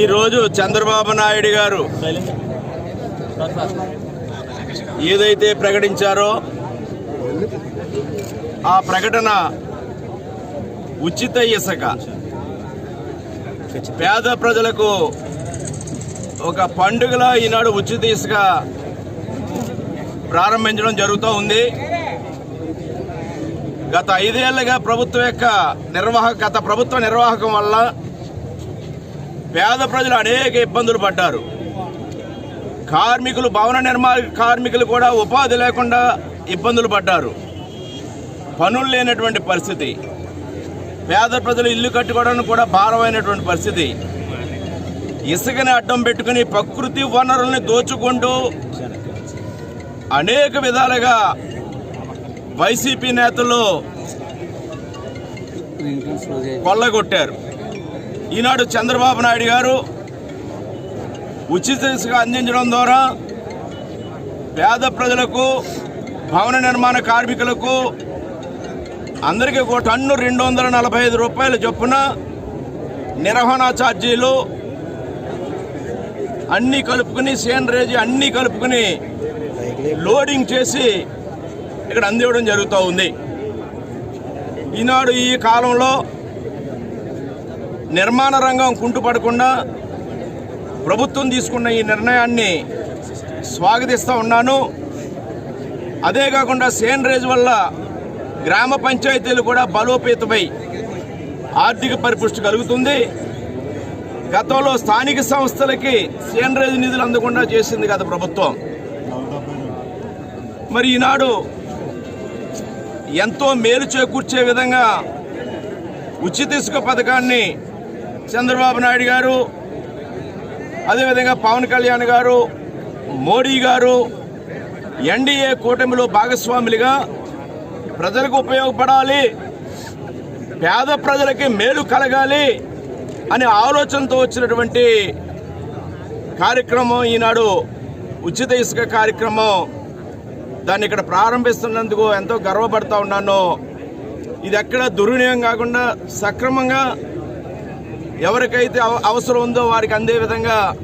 ఈరోజు చంద్రబాబు నాయుడు గారు ఏదైతే ప్రకటించారో ఆ ప్రకటన ఉచిత ఇసుక. పేద ప్రజలకు ఒక పండుగలా ఈనాడు ఉచిత ఇసుక ప్రారంభించడం జరుగుతూ ఉంది. గత ఐదేళ్ళుగా ప్రభుత్వం యొక్క నిర్వాహక గత ప్రభుత్వ నిర్వాహకం వల్ల పేద ప్రజలు అనేక ఇబ్బందులు పడ్డారు. కార్మికులు భవన నిర్మాణ కార్మికులు కూడా ఉపాధి లేకుండా ఇబ్బందులు పడ్డారు. పనులు లేనటువంటి పరిస్థితి. పేద ప్రజలు ఇల్లు కట్టుకోవడానికి కూడా భారమైనటువంటి పరిస్థితి. ఇసుకని అడ్డం పెట్టుకుని ప్రకృతి వనరుల్ని దోచుకుంటూ అనేక విధాలుగా వైసీపీ నేతలు కొల్లగొట్టారు. ఈనాడు చంద్రబాబు నాయుడు గారు ఉచిత ఇసుక అందించడం ద్వారా పేద ప్రజలకు భవన నిర్మాణ కార్మికులకు అందరికీ ఒక టన్ను రెండు వందల నలభై ఐదు రూపాయల చొప్పున నిర్వహణ ఛార్జీలు అన్నీ కలుపుకుని సేనరేజీ అన్నీ కలుపుకుని లోడింగ్ చేసి ఇక్కడ అందివ్వడం జరుగుతూ ఉంది. ఈనాడు ఈ కాలంలో నిర్మాణ రంగం కుంటుపడకుండా ప్రభుత్వం తీసుకున్న ఈ నిర్ణయాన్ని స్వాగతిస్తూ ఉన్నాను. అదే కాకుండా సేనరేజ్ వల్ల గ్రామ పంచాయతీలు కూడా బలోపేతమై ఆర్థిక పరిపుష్టి కలుగుతుంది. గతంలో స్థానిక సంస్థలకి సేనరేజ్ నిధులు అందకుండా చేసింది గత ప్రభుత్వం. మరి ఈనాడు ఎంతో మేలు చేకూర్చే విధంగా ఉచిత ఇసుక పథకాన్ని చంద్రబాబు నాయుడు గారు అదేవిధంగా పవన్ కళ్యాణ్ గారు మోడీ గారు ఎన్డీఏ కూటమిలో భాగస్వాములుగా ప్రజలకు ఉపయోగపడాలి పేద ప్రజలకి మేలు కలగాలి అనే ఆలోచనతో వచ్చినటువంటి కార్యక్రమం ఈనాడు ఉచిత ఇసుక కార్యక్రమం. దాన్ని ఇక్కడ ప్రారంభిస్తున్నందుకు ఎంతో గర్వపడతా ఉన్నాను. ఇది ఎక్కడ దుర్వినియోగం కాకుండా సక్రమంగా ఎవరికైతే అవ- అవసరం ఉందో వారికి అందే విధంగా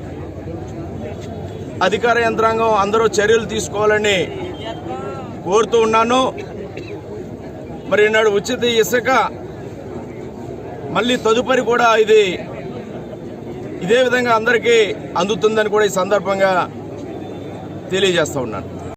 అధికార యంత్రాంగం అందరూ చర్యలు తీసుకోవాలని కోరుతూ ఉన్నాను. మరి నాడు ఉచిత ఇసుక మళ్ళీ తదుపరి కూడా ఇది ఇదే విధంగా అందరికీ అందుతుందని కూడా ఈ సందర్భంగా తెలియజేస్తూ ఉన్నాను.